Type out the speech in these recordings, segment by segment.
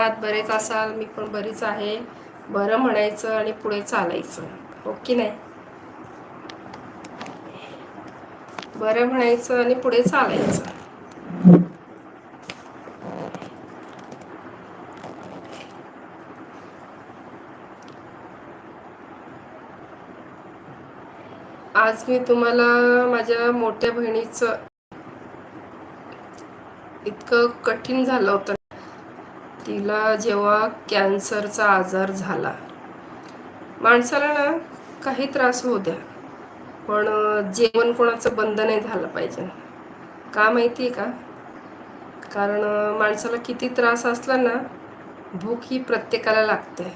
आहात बरेच असाल मी पण बरीच आहे. बरं म्हणायचं आणि पुढे चालायचं. हो की नाही? बरं म्हणायचं आणि पुढे चालायचं. आज मी तुम्हाला माझ्या मोठ्या बहिणीचं इतकं कठीण झालं होतं. तिला जेव्हा कॅन्सरचा आजार झाला. माणसाला ना काही त्रास होऊ द्या पण जेवण कोणाचं बंद नाही झालं पाहिजे. का माहिती आहे का? कारण माणसाला किती त्रास असला ना भूक ही प्रत्येकाला लागते.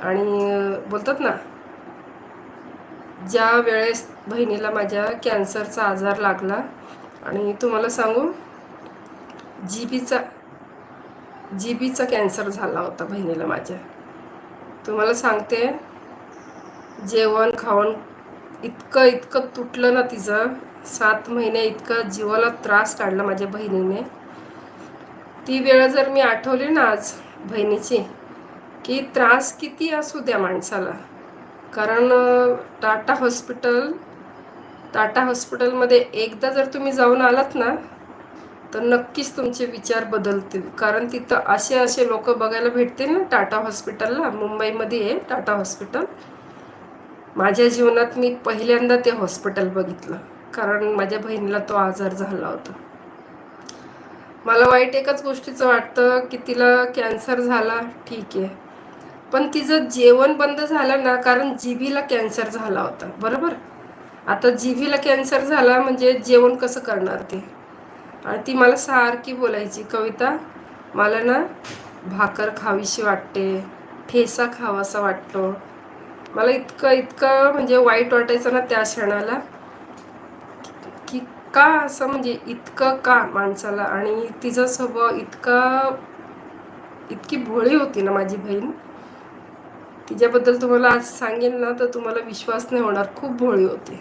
आणि बोलतात ना ज्या वेळेस बहिणीला माझ्या कॅन्सरचा आजार लागला आणि तुम्हाला सांगू जीबीचा जी बीचा कॅन्सर झाला होता बहिणीला माझ्या. तुम्हाला सांगते जेवण खावण इतकं इतकं तुटलं ना तिचं. सात महिने इतकं जीवाला त्रास काढला माझ्या बहिणीने. ती वेळ जर मी आठवली ना आज बहिणीची की त्रास किती असू द्या माणसाला. कारण टाटा हॉस्पिटल टाटा हॉस्पिटलमध्ये एकदा जर तुम्ही जाऊन आलात ना तर नक्कीच तुमचे विचार बदलतील. कारण तिथं असे असे लोक बघायला भेटतील ना टाटा हॉस्पिटलला मुंबईमध्ये आहे टाटा हॉस्पिटल. माझ्या जीवनात मी पहिल्यांदा ते हॉस्पिटल बघितलं. कारण माझ्या बहिणीला तो आजार झाला होता. मला वाईट एकाच गोष्टीचं वाटतं की तिला कॅन्सर झाला ठीक आहे. पण तिचं जेवण बंद झालं ना कारण जिभीला कॅन्सर झाला होता. बरोबर? आता जिभीला कॅन्सर झाला म्हणजे जेवण कसं करणार ते? आणि ती मला सारखी बोलायची कविता मला ना भाकर खावीशी वाटते ठेसा खावासा वाटतो. मला इतकं इतकं म्हणजे वाईट वाटायचं ना त्या क्षणाला की का असं म्हणजे इतकं का माणसाला आणि तिचा स्वभाव इतका इतकी भोळी होती ना माझी बहीण. तिच्याबद्दल तुम्हाला आज सांगेन ना तर तुम्हाला विश्वास नाही होणार खूप भोळी होती.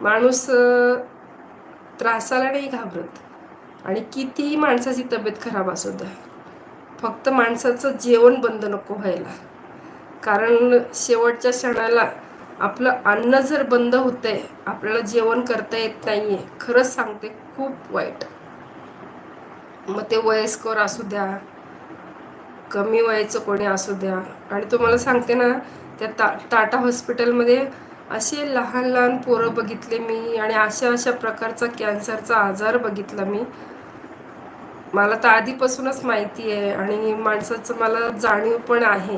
माणूस त्रासाला नाही घाबरत. आणि कितीही माणसाची तब्येत खराब असू द्या फक्त माणसाचं जेवण बंद नको व्हायला. कारण शेवटच्या क्षणाला आपलं अन्न जर बंद होतंय आपल्याला जेवण करता येत नाही आहे खरंच सांगते खूप वाईट. मग ते वयस्कर असू द्या कमी वयाचं कोणी असू द्या. आणि तुम्हाला सांगते ना त्या ता टाटा हॉस्पिटलमध्ये असे लहान लहान पोरं बघितले मी आणि अशा अशा प्रकारचा कॅन्सरचा आजार बघितला मी. मला तर आधीपासूनच माहिती आहे आणि माणसाचं मला जाणीव पण आहे.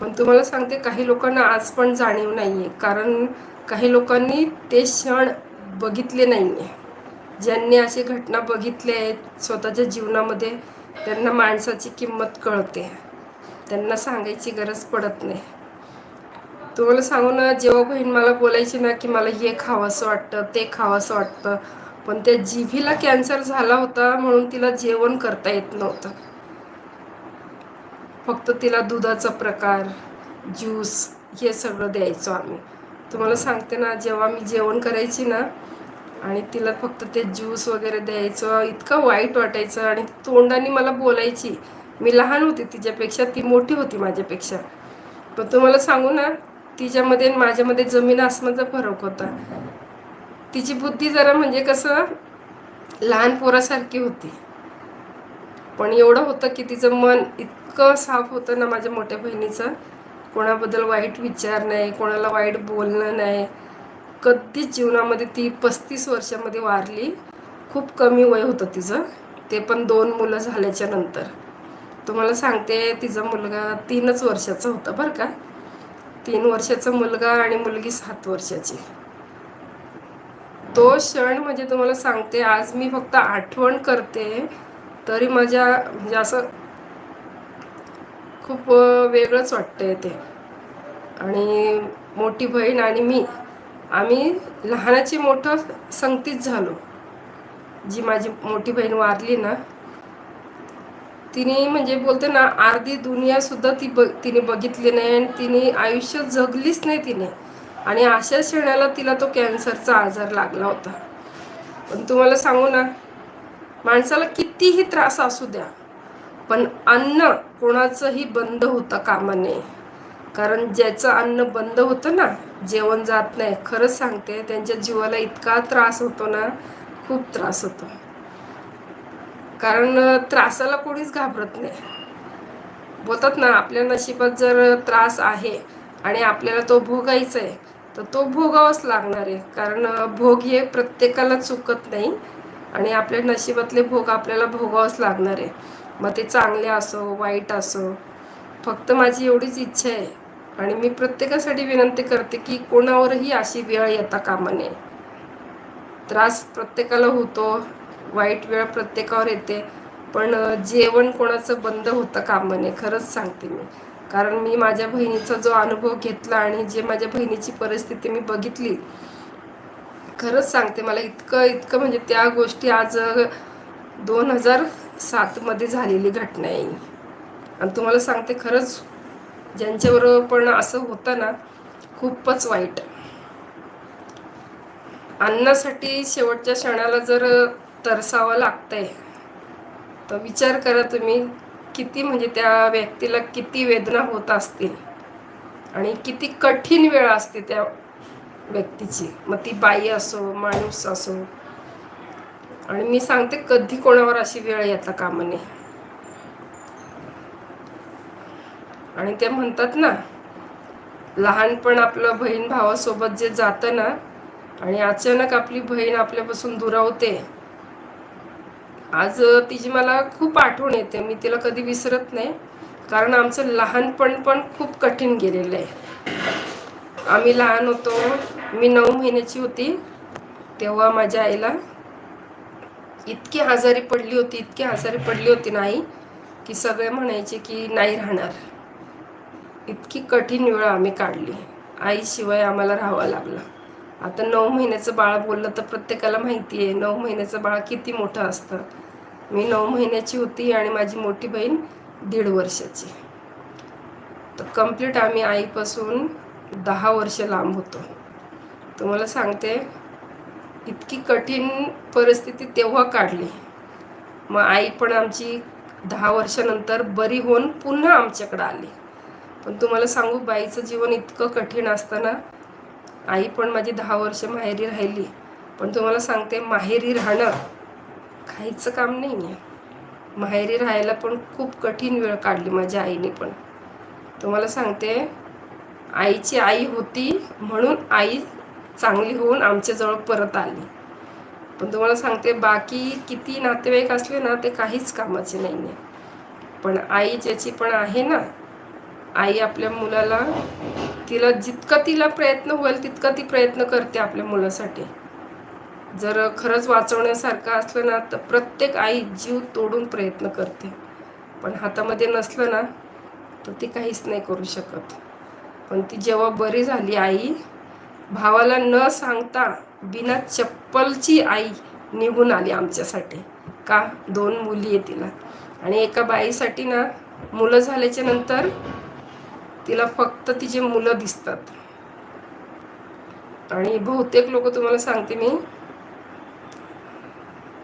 पण तुम्हाला सांगते काही लोकांना आज पण जाणीव नाही आहे कारण काही लोकांनी ते क्षण बघितले नाही आहे ज्यांनी अशी घटना बघितल्या आहेत स्वतःच्या जीवनामध्ये त्यांना माणसाची किंमत कळते. त्यांना सांगायची गरज पडत नाही. तुम्हाला सांगू ना जेव्हा बहीण मला बोलायची ना की मला हे खावंसं वाटतं ते खावंसं वाटतं पण त्या जिभीला कॅन्सर झाला होता म्हणून तिला जेवण करता येत नव्हतं. फक्त तिला दुधाचा प्रकार ज्यूस हे सगळं द्यायचो आम्ही. तुम्हाला सांगते ना जेव्हा मी जेवण करायची ना आणि तिला फक्त ते ज्यूस वगैरे द्यायचं इतकं वाईट वाटायचं आणि तोंडाने मला बोलायची. मी लहान होती तिच्यापेक्षा ती मोठी होती माझ्यापेक्षा. पण तुम्हाला सांगू ना तिच्यामध्ये माझ्यामध्ये जमीन आसमानचा फरक होता. तिची बुद्धी जरा म्हणजे कसं लहान पोरासारखी होती. पण एवढं होतं की तिचं मन इतकं साफ होतं ना माझ्या मोठ्या बहिणीचं. कोणाबद्दल वाईट विचार नाही कोणाला वाईट बोलणं नाही. कधीच जीवनामध्ये ती पस्तीस वर्षामध्ये वारली. खूप कमी वय होतं तिचं. ते पण दोन मुलं झाल्याच्यानंतर. तुम्हाला सांगते तिचा मुलगा तीनच वर्षाचा होता बरं का. तीन वर्षाचा मुलगा आणि मुलगी सात वर्षाची. तो क्षण म्हणजे तुम्हाला सांगते आज मी फक्त आठवण करते तरी माझ्या म्हणजे असं खूप वेगळंच वाटतंय ते. आणि मोठी बहीण आणि मी आम्ही लहानाची मोठं संगतीच झालो. जी माझी मोठी बहीण वारली ना तिने म्हणजे बोलते ना अर्धी दुनिया सुद्धा ती ब तिने बघितली नाही आणि तिने आयुष्य जगलीच नाही तिने. आणि अशा क्षणाला तिला तो कॅन्सरचा आजार लागला होता. पण तुम्हाला सांगू ना माणसाला कितीही त्रास असू द्या पण अन्न कोणाचंही बंद होतं कामा नये कारण ज्याचं अन्न बंद होतं ना जेवण जात नाही खरंच सांगते त्यांच्या जीवाला इतका त्रास होतो ना खूप त्रास होतो. कारण त्रासाला कोणीच घाबरत नाही. बोलतात ना आपल्या नशिबात जर त्रास आहे आणि आपल्याला तो भोगायचा आहे तर तो भोगावाच लागणार आहे. कारण भोग हे प्रत्येकाला चुकत नाही आणि आपल्या नशिबातले भोग आपल्याला भोगावंच लागणार आहे. मग ते चांगले असो वाईट असो फक्त माझी एवढीच इच्छा आहे आणि मी प्रत्येकासाठी विनंती करते की कोणावरही अशी वेळ येता कामा नये. त्रास प्रत्येकाला होतो. वाईट वेळ प्रत्येकावर येते. पण जेवण कोणाचं बंद होतं कामा नये खरंच सांगते मी. कारण मी माझ्या बहिणीचा जो अनुभव घेतला आणि जे माझ्या बहिणीची परिस्थिती मी बघितली खरंच सांगते मला इतकं इतकं म्हणजे त्या गोष्टी आज दोन हजार सातमध्ये झालेली घटना आहे आणि तुम्हाला सांगते खरंच ज्यांच्याबरोबर पण असं होतं ना खूपच वाईट. अन्नासाठी शेवटच्या क्षणाला जर तरसावं लागतंय. तर विचार करा तुम्ही किती म्हणजे त्या व्यक्तीला किती वेदना होत असतील आणि किती कठीण वेळ असते त्या व्यक्तीची. मग ती बाई असो माणूस असो. आणि मी सांगते कधी कोणावर अशी वेळ येता कामा नये आणि ते म्हणतात ना लहानपण आपलं बहीण भावासोबत जे जातं ना आणि अचानक आपली बहीण आपल्यापासून दुरावते आज तिची मला खूप आठवण येते. मी तिला कधी विसरत नाही. कारण आमचं लहानपण पण खूप कठीण गेलेलं आहे. आम्ही लहान होतो. मी नऊ महिन्याची होती. तेव्हा माझ्या आईला इतकी आजारी पडली होती इतकी आजारी पडली होती नाही की सगळे म्हणायचे की नाही राहणार. इतकी कठीण वेळ आम्ही काढली. आईशिवाय आम्हाला राहावं लागलं. आता नऊ महिन्याचं बाळ बोललं तर प्रत्येकाला माहिती आहे नऊ महिन्याचं बाळ किती मोठं असतं. मी नऊ महिन्याची होती आणि माझी मोठी बहीण दीड वर्षाची. तर कंप्लीट आम्ही आईपासून दहा वर्ष लांब होतो. तुम्हाला सांगते इतकी कठीण परिस्थिती तेव्हा काढली. मग आई पण आमची दहा वर्षानंतर बरी होऊन पुन्हा आमच्याकडं आली. पण तुम्हाला सांगू बाईचं जीवन इतकं कठीण असताना आई पण माझी दहा वर्ष माहेरी राहिली. पण तुम्हाला सांगते माहेरी राहणं काहीचं काम नाही आहे माहेरी राहायला पण खूप कठीण वेळ काढली माझ्या आईने पण. तुम्हाला सांगते आईची आई होती म्हणून आई चांगली होऊन आमच्याजवळ परत आली. पण तुम्हाला सांगते बाकी किती नातेवाईक असले ना ते काहीच कामाचे नाही आहे पण आई ज्याची पण आहे ना आई आपल्या मुलाला तिला जितका तिला प्रयत्न होईल तितका ती प्रयत्न करते आपल्या मुलासाठी. जर खरंच वाचवण्यासारखं असलं ना तर प्रत्येक आई जीव तोडून प्रयत्न करते. पण हातामध्ये नसलं ना तर ती काहीच नाही करू शकत. पण ती जेव्हा बरी झाली आई भावाला न सांगता बिना चप्पलची आई निघून आली आमच्यासाठी. का? दोन मुली आहे तिला. आणि एका बाईसाठी ना मुलं झाल्याच्यानंतर तिला फक्त तिचे मुलं दिसतात. आणि बहुतेक लोक तुम्हाला सांगते मी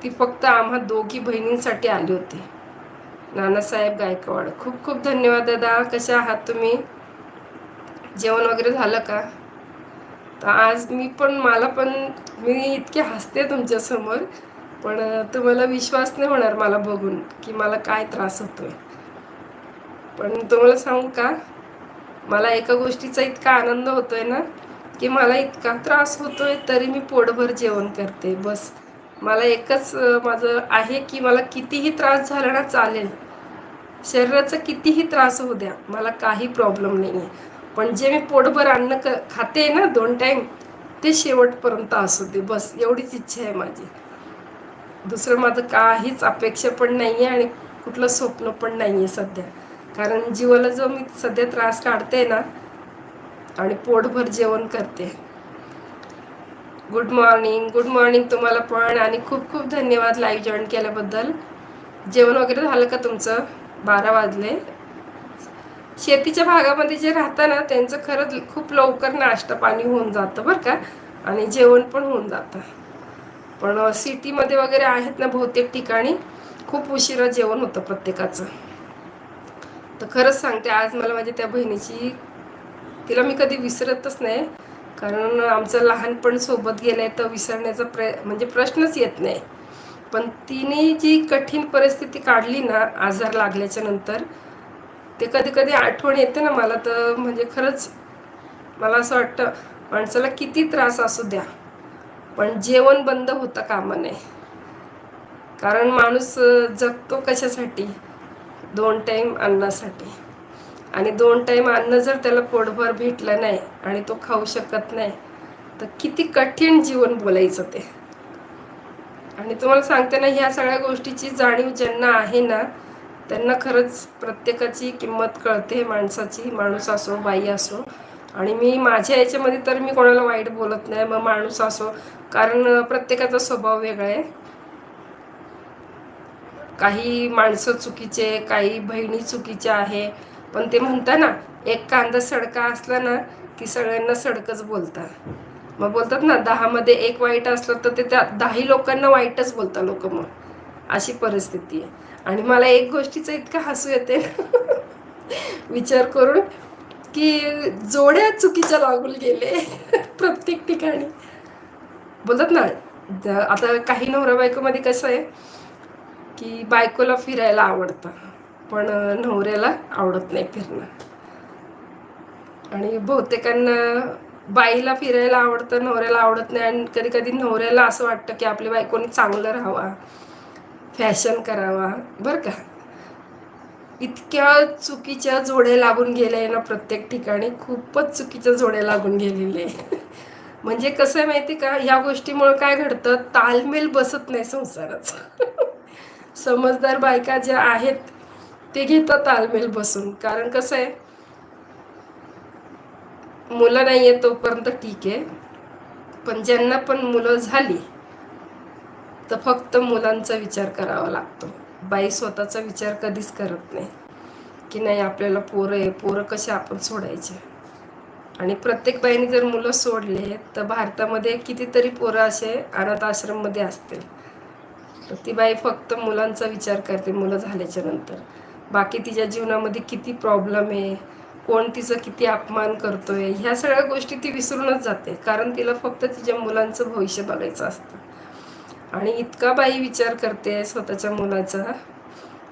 ती फक्त आम्हा दोघी बहिणींसाठी आली होती. नानासाहेब गायकवाड. खूप खूप धन्यवाद दादा. कशा आहात तुम्ही? जेवण वगैरे झालं का? तर आज मी पण मला पण मी इतके हसते तुमच्यासमोर पण तुम्हाला विश्वास नाही होणार मला बघून की मला काय त्रास होतोय. पण तुम्हाला सांगू का? मला एका गोष्टीचा इतका आनंद होतोय ना की मला इतका त्रास होतोय तरी मी पोटभर जेवण करते बस. मला एकच माझं आहे की मला कितीही त्रास झाला ना चालेल शरीराचा कितीही त्रास होऊ द्या मला काही प्रॉब्लेम नाही आहे पण जे मी पोटभर अन्न क खाते ना दोन टाईम ते शेवटपर्यंत असू दे बस. एवढीच इच्छा आहे माझी. दुसरं माझं काहीच अपेक्षा पण नाही आहे आणि कुठलं स्वप्न पण नाही आहे सध्या. कारण जीवाला जो मी सध्या त्रास काढते ना आणि पोटभर जेवण करते. गुड मॉर्निंग गुड मॉर्निंग तुम्हाला पण आणि खूप खूप धन्यवाद लाईव्ह जॉईन केल्याबद्दल. जेवण वगैरे झालं का तुमचं? बारा वाजले. शेतीच्या भागामध्ये जे राहतं ना त्यांचं खरंच खूप लवकर नाश्ता पाणी होऊन जातं बरं का आणि जेवण पण होऊन जातं. पण सिटीमध्ये वगैरे आहेत ना बहुतेक ठिकाणी खूप उशिरा जेवण होतं प्रत्येकाचं. तर खरंच सांगते आज मला माझ्या त्या बहिणीची तिला मी कधी विसरतच नाही. कारण आमचं लहानपण सोबत गेलं आहे तर विसरण्याचा प्र म्हणजे प्रश्नच येत नाही. पण तिने जी कठीण परिस्थिती काढली ना आजार लागल्याच्या नंतर ते कधी कधी आठवण येते ना मला तर म्हणजे खरंच मला असं वाटतं माणसाला किती त्रास असू द्या पण जेवण बंद होतं कामा नये कारण माणूस जगतो कशासाठी? दोन टाईम अन्नासाठी. आणि दोन टाईम अन्न जर त्याला पोटभर भेटलं नाही आणि तो खाऊ शकत नाही तर किती कठीण जीवन बोलायचं ते. आणि तुम्हाला सांगते ना ह्या सगळ्या गोष्टीची जाणीव ज्यांना आहे ना त्यांना खरंच प्रत्येकाची किंमत कळते माणसाची माणूस असो बाई असो. आणि मी माझ्या याच्यामध्ये तर मी कोणाला वाईट बोलत नाही मग माणूस असो. कारण प्रत्येकाचा स्वभाव वेगळा आहे. काही माणसं चुकीचे काही बहिणी चुकीच्या आहे. पण ते म्हणता ना एक कांदा सडका असला ना की सगळ्यांना सडकच बोलतात. मग बोलतात ना दहामध्ये एक वाईट असलं तर ते त्या दहाही लोकांना वाईटच बोलतात लोक मग. अशी परिस्थिती आहे. आणि मला एक गोष्टीचं इतकं हसू येते. विचार करून की जोड्या चुकीच्या लागून गेले प्रत्येक ठिकाणी. बोलतात ना आता काही नवरा बायकोमध्ये कसं आहे की बायकोला फिरायला आवडतं पण नवऱ्याला आवडत नाही फिरणं. आणि बहुतेकांना बाईला फिरायला आवडतं नवऱ्याला आवडत नाही आणि कधी कधी नवऱ्याला असं वाटतं की आपल्या बायकोनी चांगलं राहावा फॅशन करावा बरं का. इतक्या चुकीच्या जोड्या लागून गेल्या आहे ना प्रत्येक ठिकाणी खूपच चुकीच्या जोड्या लागून गेलेले म्हणजे कसं आहे माहिती का? या गोष्टीमुळे काय घडतं? तालमेल बसत नाही संसाराचा. समजदार बायका ज्या आहेत ते घेतात तालमेल बसून. कारण कसं आहे मुलं नाही आहे तोपर्यंत ठीक आहे. पण ज्यांना पण मुलं झाली तर फक्त मुलांचा विचार करावा लागतो. बाई स्वतःचा विचार कधीच करत नाही. की नाही आपल्याला पोरं आहे पोरं कसे आपण सोडायचे? आणि प्रत्येक बाईने जर मुलं सोडले तर भारतामध्ये कितीतरी पोरं असे अनाथ आश्रममध्ये असतील. तर ती बाई फक्त मुलांचा विचार करते मुलं झाल्याच्यानंतर. बाकी तिच्या जीवनामध्ये किती प्रॉब्लेम आहे कोण तिचं किती अपमान करतोय ह्या सगळ्या गोष्टी ती विसरूनच जाते. कारण तिला फक्त तिच्या मुलांचं भविष्य बघायचं असतं. आणि इतका बाई विचार करते स्वतःच्या मुलाचा.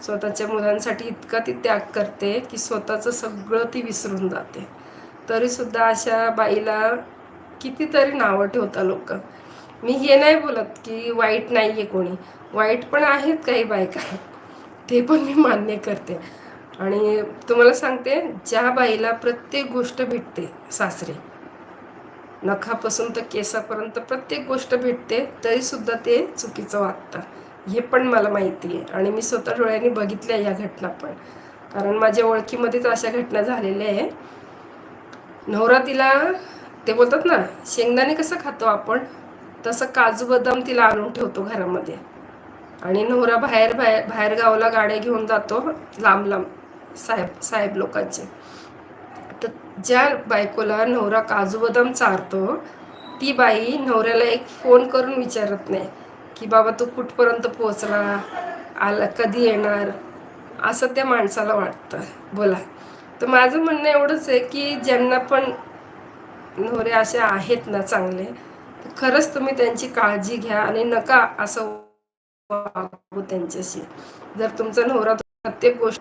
स्वतःच्या मुलांसाठी इतका ती त्याग करते की स्वतःचं सगळं ती विसरून जाते. तरीसुद्धा अशा बाईला कितीतरी नावं ठेवता लोक. मी हे नाही बोलत की वाईट नाही आहे कोणी. वाईट पण आहेत काही बायका. ते पण मी मान्य करते. आणि तुम्हाला सांगते ज्या बाईला प्रत्येक गोष्ट भेटते सासरे नखापासून तर केसापर्यंत प्रत्येक गोष्ट भेटते तरीसुद्धा ते चुकीचं वागतं हे पण मला माहिती आहे. आणि मी स्वतः डोळ्यांनी बघितल्या या घटना पण. कारण माझ्या ओळखीमध्येच अशा घटना झालेल्या आहे. नवरा तिला ते बोलतात ना शेंगदाणे कसं खातो आपण? तसं काजू बदाम तिला आणून ठेवतो घरामध्ये. आणि नवरा बाहेर बाहेर बाहेर गावाला गाड्या घेऊन जातो लांब लांब साहेब साहेब लोकांचे. तर ज्या बायकोला नवरा काजू बदाम चारतो ती बाई नवऱ्याला एक फोन करून विचारत नाही की बाबा तू कुठपर्यंत पोचला आला कधी येणार? असं त्या माणसाला वाटतं. बोला. तर माझं म्हणणं एवढंच आहे की ज्यांना पण नवरे असे आहेत ना चांगले तर खरंच तुम्ही त्यांची काळजी घ्या आणि नका असं वागू त्यांच्याशी. जर तुमचा नवरा प्रत्येक गोष्ट